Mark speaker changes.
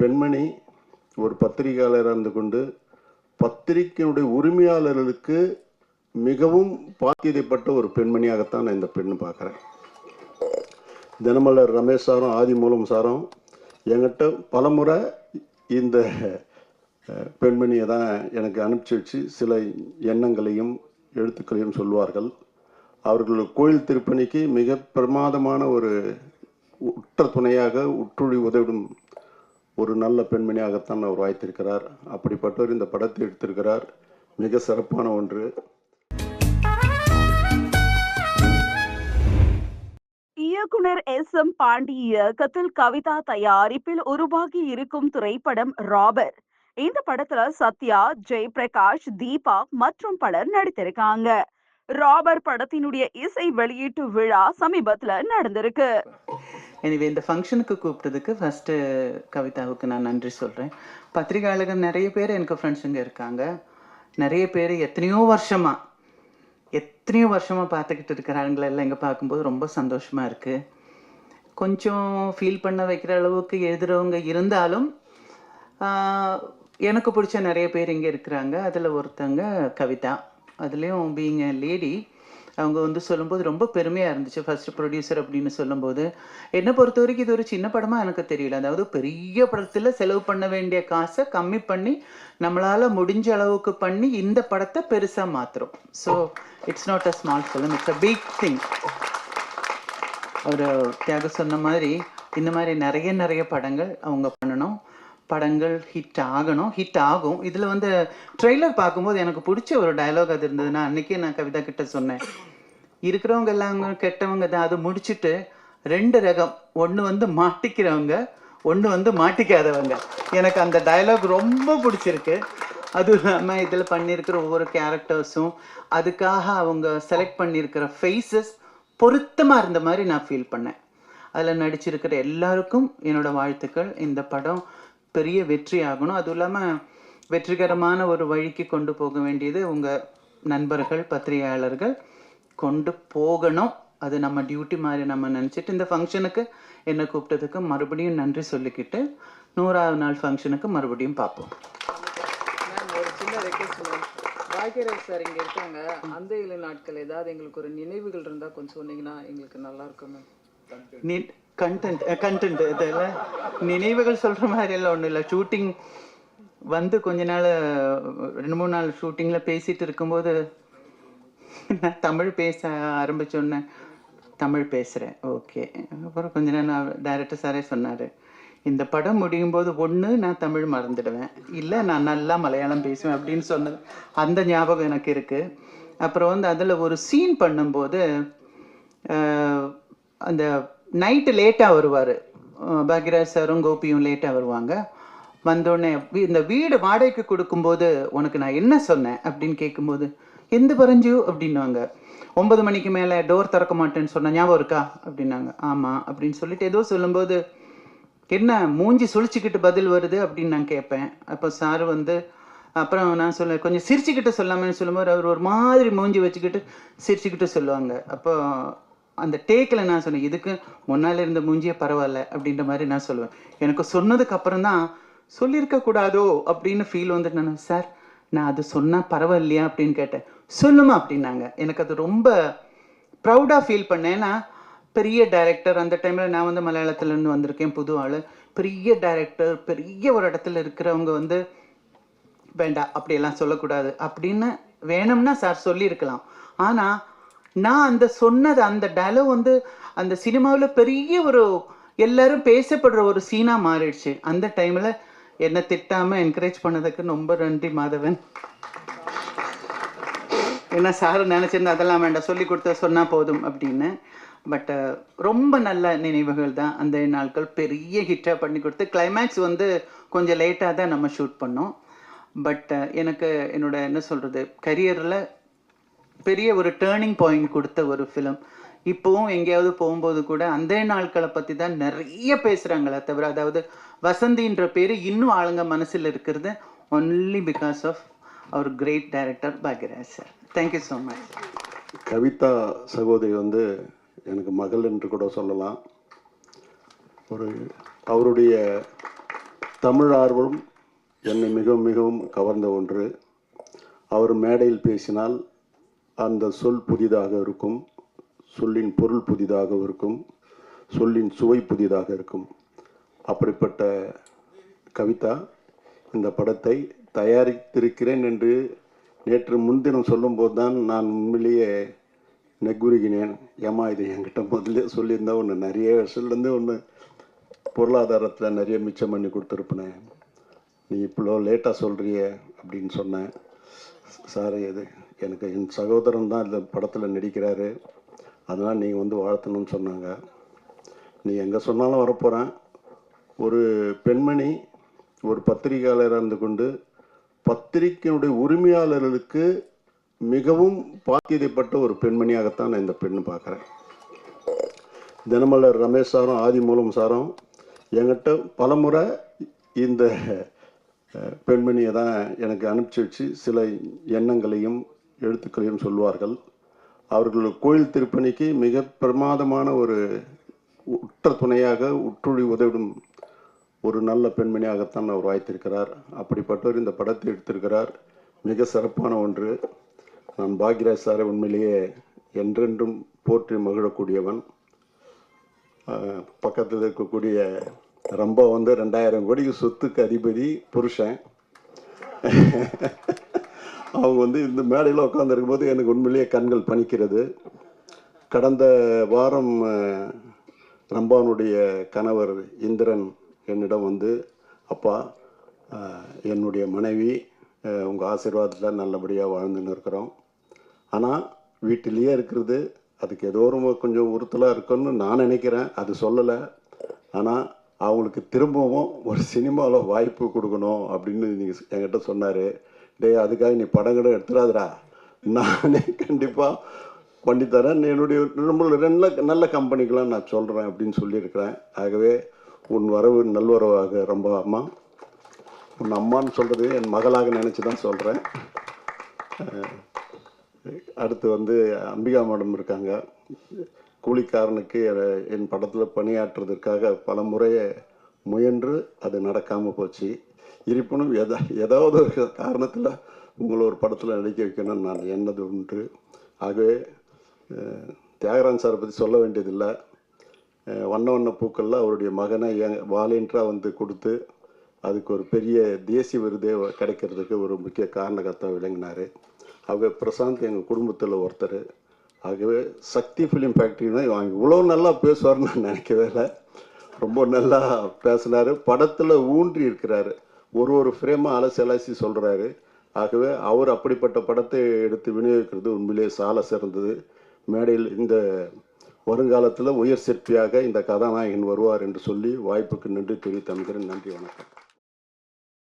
Speaker 1: பெண்மணி ஒரு பத்திரிகையாளராக இருந்து கொண்டு பத்திரிகையினுடைய உரிமையாளர்களுக்கு மிகவும் பாத்தியதைப்பட்ட ஒரு பெண்மணியாகத்தான் நான் இந்த பெண்ணு பார்க்குறேன். தினமலர் ரமேஷ் சாரும் ஆதி மூலம் சாரும் என்கிட்ட பலமுறை இந்த பெண்மணியை தான் எனக்கு அனுப்பிச்சி வச்சு சில எண்ணங்களையும் எழுத்துக்களையும் சொல்வார்கள். அவர்கள் கோயில் திருப்பணிக்கு மிக பிரமாதமான ஒரு உற்ற துணையாக உற்றுழி உதவிடும் ஒரு நல்ல பெண்மணியாகத்தான் அவர் வாய்த்திருக்கிறார். அப்படிப்பட்டவர் இந்த படத்தை எடுத்திருக்கிறார். மிக சிறப்பான ஒன்று.
Speaker 2: இயக்குனர் எஸ். எம். பாண்டி இயக்கத்தில் கவிதா தயாரிப்பில் உருவாகி இருக்கும் திரைப்படம் ராபர். இந்த படத்துல சத்யா ஜெயபிரகாஷ் தீபா மற்றும் பலர் நடித்திருக்காங்க. ராபர் படத்தினுடைய இசை வெளியீட்டு விழா சமீபத்துல நடந்திருக்கு.
Speaker 3: எனவே இந்த ஃபங்க்ஷனுக்கு கூப்பிட்டதுக்கு ஃபஸ்ட்டு கவிதாவுக்கு நான் நன்றி சொல்கிறேன் பத்திரிகையாளர்கள் நிறைய பேர் எனக்கு ஃப்ரெண்ட்ஸுங்க இருக்காங்க. நிறைய பேர் எத்தனையோ வருஷமாக எத்தனையோ வருஷமாக பார்த்துக்கிட்டு இருக்கிறாங்களெல்லாம் இங்கே பார்க்கும்போது ரொம்ப சந்தோஷமாக இருக்குது கொஞ்சம் ஃபீல் பண்ண வைக்கிற அளவுக்கு எழுதுகிறவங்க இருந்தாலும் எனக்கு பிடிச்ச நிறைய பேர் இங்கே இருக்கிறாங்க. அதில் ஒருத்தங்க கவிதா. அதுலேயும் பீங் எ லேடி அவங்க வந்து சொல்லும்போது ரொம்ப பெருமையாக இருந்துச்சு. ஃபர்ஸ்ட் ப்ரொடியூசர் அப்படின்னு சொல்லும்போது. என்னை பொறுத்த வரைக்கும் இது ஒரு சின்ன படமாக எனக்கு தெரியல. அதாவது பெரிய படத்தில் செலவு பண்ண வேண்டிய காசை கம்மி பண்ணி நம்மளால் முடிஞ்ச அளவுக்கு பண்ணி இந்த படத்தை பெருசாக மாற்றுறோம் so it's not a small film it's a big thing ஒரு தியாக சொன்ன மாதிரி இந்த மாதிரி நிறைய நிறைய படங்கள் அவங்க பண்ணணும். படங்கள் ஹிட் ஆகணும் ஹிட் ஆகும். இதில் வந்து ட்ரெய்லர் பார்க்கும்போது எனக்கு பிடிச்ச ஒரு டயலாக் அது இருந்ததுன்னா அன்றைக்கே நான் கவிதா கிட்ட சொன்னேன். இருக்கிறவங்க எல்லாம் கெட்டவங்க தான். அதை முடிச்சுட்டு ரெண்டு ரகம். ஒன்று வந்து மாட்டிக்கிறவங்க ஒன்று வந்து மாட்டிக்காதவங்க. எனக்கு அந்த டயலாக் ரொம்ப பிடிச்சிருக்கு. அதுவும் இல்லாமல் இதில் பண்ணியிருக்கிற ஒவ்வொரு கேரக்டர்ஸும் அதுக்காக அவங்க செலக்ட் பண்ணியிருக்கிற ஃபேஸஸ் பொருத்தமாக இருந்த மாதிரி நான் ஃபீல் பண்ணேன். அதில் நடிச்சிருக்கிற எல்லாருக்கும் என்னோட வாழ்த்துக்கள். இந்த படம் பெரிய வெற்றி ஆகணும். அதுவும் இல்லாமல் வெற்றிகரமான ஒரு வழிக்கு கொண்டு போக வேண்டியது உங்கள் நண்பர்கள் பத்திரிகையாளர்கள் கொண்டு போகணும். அது நம்ம டியூட்டி மாதிரி நம்ம நினச்சிட்டு இந்த ஃபங்க்ஷனுக்கு என்னை கூப்பிட்டதுக்கு மறுபடியும் நன்றி சொல்லிக்கிட்டு நூறாவது நாள் ஃபங்க்ஷனுக்கு மறுபடியும் பார்ப்போம்.
Speaker 4: ஒரு சின்ன ரெக்வஸ்ட் பாக்கியராஜ் சார் இங்கே இருக்காங்க. அந்த இள நாட்கள் ஏதாவது எங்களுக்கு ஒரு நினைவுகள் இருந்தால் கொஞ்சம் சொன்னீங்கன்னா எங்களுக்கு நல்லா இருக்கும் மேம்
Speaker 3: கண்டென்ட் கண்டென்ட் இதில் நினைவுகள் சொல்கிற மாதிரி எல்லாம் ஒன்றும் இல்லை. ஷூட்டிங் வந்து கொஞ்ச நாள் ரெண்டு மூணு நாள் ஷூட்டிங்கில் பேசிட்டு இருக்கும்போது நான் தமிழ் பேச ஆரம்பிச்சோன்னே தமிழ் பேசுகிறேன் ஓகே அப்புறம் கொஞ்ச நேரம் டைரக்டர் சாரே சொன்னார் இந்த படம் முடியும் போது ஒன்று நான் தமிழ் மறந்துடுவேன். இல்லை நான் நல்லா மலையாளம் பேசுவேன் அப்படின்னு சொன்னது. அந்த ஞாபகம் எனக்கு இருக்குது அப்புறம் வந்து அதில் ஒரு சீன் பண்ணும்போது அந்த நைட்டு லேட்டாக வருவார். பாக்யராஜ் சாரும் கோபியும் லேட்டாக வருவாங்க. வந்தோடனே வீ- இந்த வீடு வாடகைக்கு கொடுக்கும்போது உனக்கு நான் என்ன சொன்னேன் அப்படின்னு கேட்கும்போது எந்த பரஞ்சு? அப்படின்னாங்க. ஒன்பது மணிக்கு மேலே டோர் திறக்க மாட்டேன்னு சொன்ன ஞாபகம் இருக்கா? அப்படின்னாங்க. ஆமாம் அப்படின்னு சொல்லிட்டு ஏதோ சொல்லும்போது என்ன மூஞ்சி சுழிச்சுக்கிட்டு பதில் வருது? அப்படின்னு நான் கேட்பேன். அப்போ சார் வந்து அப்புறம் நான் சொல்ல கொஞ்சம் சிரிச்சுக்கிட்டு சொல்லாமன்னு சொல்லும்போது அவர் ஒரு மாதிரி மூஞ்சி வச்சுக்கிட்டு சிரிச்சுக்கிட்டு சொல்லுவாங்க. அப்போ அந்த டேக்கில் நான் சொன்னேன் இதுக்கு முன்னால் இருந்த மூஞ்சியே பரவாயில்ல அப்படின்ற மாதிரி நான் சொல்லுவேன். எனக்கு சொன்னதுக்கு அப்புறம் தான் சொல்லியிருக்க கூடாதோ? அப்படின்னு ஃபீல் வந்துட்டு நான் சார் நான் அது சொன்னால் பரவாயில்லையா? அப்படின்னு கேட்டேன். சொல்லுமா அப்படின்னாங்க. எனக்கு அது ரொம்ப ப்ரௌடாக ஃபீல் பண்ணேன். ஏன்னா பெரிய டைரக்டர் அந்த டைமில் நான் வந்து மலையாளத்துலேருந்து வந்திருக்கேன் புது ஆள். பெரிய டைரக்டர் பெரிய ஒரு இடத்துல இருக்கிறவங்க வந்து வேண்டாம் அப்படியெல்லாம் சொல்லக்கூடாது அப்படின்னு வேணும்னா சார் சொல்லியிருக்கலாம். ஆனால் நான் அந்த சொன்னது அந்த டயலாக் வந்து அந்த சினிமாவில் பெரிய ஒரு எல்லாரும் பேசப்படுற ஒரு சீனாக மாறிடுச்சு. அந்த டைமில் என்னை திட்டாமல் என்கரேஜ் பண்ணதுக்கு ரொம்ப நன்றி மாதவன். ஏன்னா சார் நினச்சிருந்தா அதெல்லாம் வேண்டாம் சொல்லி கொடுத்த சொன்னால் போதும் அப்படின்னு. பட் ரொம்ப நல்ல நினைவுகள் தான் அந்த நாட்கள். பெரிய ஹிட்டாக பண்ணி கொடுத்து கிளைமேக்ஸ் வந்து கொஞ்சம் லேட்டாக தான் நம்ம ஷூட் பண்ணோம். பட் எனக்கு என்னோட என்ன சொல்கிறது கரியரில் பெரிய ஒரு டேர்னிங் பாயிண்ட் கொடுத்த ஒரு ஃபிலிம் இப்போவும் எங்கேயாவது போகும்போது கூட அந்த நாட்களை பற்றி தான் நிறைய பேசுகிறாங்களே தவிர அதாவது வசந்தின்ற பேர் இன்னும் ஆளுங்க மனசில் இருக்கிறது. Only because of our great director Bhagyaraj sir thank you so much
Speaker 1: Kavitha சகோதரி வந்து எனக்கு மகள் என்று கூட சொல்லலாம். ஒரு அவருடைய தமிழ் ஆர்வம் என்னை மிகவும் மிகவும் கவர்ந்த ஒன்று. அவர் மேடையில் பேசினால் அந்த சொல் புதிதாக இருக்கும் சொல்லின் பொருள் புதிதாக இருக்கும் சொல்லின் சுவை புதிதாக இருக்கும். அப்படிப்பட்ட கவிதா இந்த படத்தை தயாரித்திருக்கிறேன் என்று நேற்று முன்தினம் சொல்லும்போது தான் நான் உண்மையிலேயே நெக்குருகினேன். ஏமா இது என்கிட்ட முதல்ல சொல்லியிருந்தா ஒன்று நிறைய வருஷத்துலேருந்து ஒன்று பொருளாதாரத்தில் நிறைய மிச்சம் பண்ணி கொடுத்துருப்பேன். நீ இவ்வளோ லேட்டாக சொல்கிறிய அப்படின்னு சொன்னேன். சார் இது எனக்கு என் சகோதரன் தான் இந்த படத்தில் நடிக்கிறாரு. அதனால் நீங்கள் வந்து வாழ்த்தணும்னு சொன்னாங்க. நீ எங்கே சொன்னாலும் வரப்போகிறேன் ஒரு பெண்மணி ஒரு பத்திரிகையாளராக இருந்து கொண்டு பத்திரிகையினுடைய உரிமையாளர்களுக்கு மிகவும் பாத்தியதைப்பட்ட ஒரு பெண்மணியாகத்தான் நான் இந்த பெண்ணு பார்க்குறேன். தினமலர் ரமேஷ் சாரும் ஆதிமூலம் சாரும் என்கிட்ட பலமுறை இந்த பெண்மணியை தான் எனக்கு அனுப்பிச்சி வச்சு சில எண்ணங்களையும் எழுத்துக்களையும் சொல்வார்கள் அவர்கள் கோயில் திருப்பணிக்கு மிக பிரமாதமான ஒரு உற்ற துணையாக உற்றுழி உதவிடும் ஒரு நல்ல பெண்மணியாகத்தான் அவர் வாய்த்திருக்கிறார். அப்படிப்பட்டவர் இந்த படத்தை எடுத்திருக்கிறார். மிக சிறப்பான ஒன்று. நான் பாக்யராஜ் சாரை உண்மையிலேயே என்றென்றும் போற்றி மகிழக்கூடியவன். பக்கத்தில் இருக்கக்கூடிய ரொம்ப வந்து ரெண்டாயிரம் கோடிக்கு சொத்துக்கு அதிபதி புருஷன். அவங்க வந்து இந்த மேடையில் உட்காந்துருக்கும் போது எனக்கு உண்மையிலேயே கண்கள் பணிக்கிறது கடந்த வாரம் ரம்பானுடைய கணவர் இந்திரன் என்னிடம் வந்து அப்பா என்னுடைய மனைவி உங்கள் ஆசீர்வாதத்தில் நல்லபடியாக வாழ்ந்துன்னு இருக்கிறோம் ஆனால் வீட்டிலேயே இருக்கிறது. அதுக்கு ஏதோ ஒரு கொஞ்சம் உறுத்தலாக இருக்குன்னு நான் நினைக்கிறேன். அது சொல்லலை. ஆனால் அவங்களுக்கு திரும்பவும் ஒரு சினிமாவில் வாய்ப்பு கொடுக்கணும் அப்படின்னு நீங்கள் என்கிட்ட சொன்னார். டேய் அதுக்காக நீ படம் கடை எடுத்துடாதடா. நானே கண்டிப்பாக பண்ணித்தரேன். என்னுடைய ரொம்ப நல்ல நல்ல கம்பெனிக்கெலாம் நான் சொல்கிறேன் அப்படின்னு சொல்லியிருக்கிறேன். ஆகவே உன் வரவு நல்வரவாக ரொம்ப அம்மா. உன் அம்மான்னு சொல்கிறது என் மகளாக நினச்சி தான் சொல்கிறேன் அடுத்து வந்து அம்பிகா மேடம் இருக்காங்க. கூலிக்காரனுக்கு என் படத்தில் பணியாற்றுறதுக்காக பல முறையை முயன்று அது நடக்காமல் போச்சு. இருப்பினும் எதா ஏதாவது ஒரு காரணத்தில் உங்களை ஒரு படத்தில் நடிக்க வைக்கணும்னு நான் எண்ணது உண்டு. ஆகவே தியாகராஜ் தியாகராஜன் சாரை பற்றி சொல்ல வேண்டியதில்லை. வண்ண வண்ண பூக்கள்லாம் அவருடைய மகனை வாலண்டியராக வந்து கொடுத்து அதுக்கு ஒரு பெரிய தேசிய விருதே கிடைக்கிறதுக்கு ஒரு முக்கிய காரணகர்த்தா விளங்கினார். ஆகவே பிரசாந்த் எங்கள் குடும்பத்தில் ஒருத்தர். ஆகவே சக்தி ஃபிலிம் ஃபேக்ட்ரினா அவங்க இவ்வளோ நல்லா பேசுவார்னு நான் நினைக்கவே இல்லை. ரொம்ப நல்லா பேசினார். படத்தில் ஊன்றி இருக்கிறாரு. ஒரு ஒரு ஃப்ரேமாக அலசி அலசி சொல்கிறாரு ஆகவே அவர் அப்படிப்பட்ட படத்தை எடுத்து விநியோகிக்கிறது உண்மையிலே சால சிறந்தது. மேடையில் இந்த வருங்காலத்தில் உயர் சிற்பியாக இந்த கதாநாயகன் வருவார் என்று சொல்லி வாய்ப்புக்கு நன்றி தெரிவித்து அமைக்கிறேன் நன்றி வணக்கம்.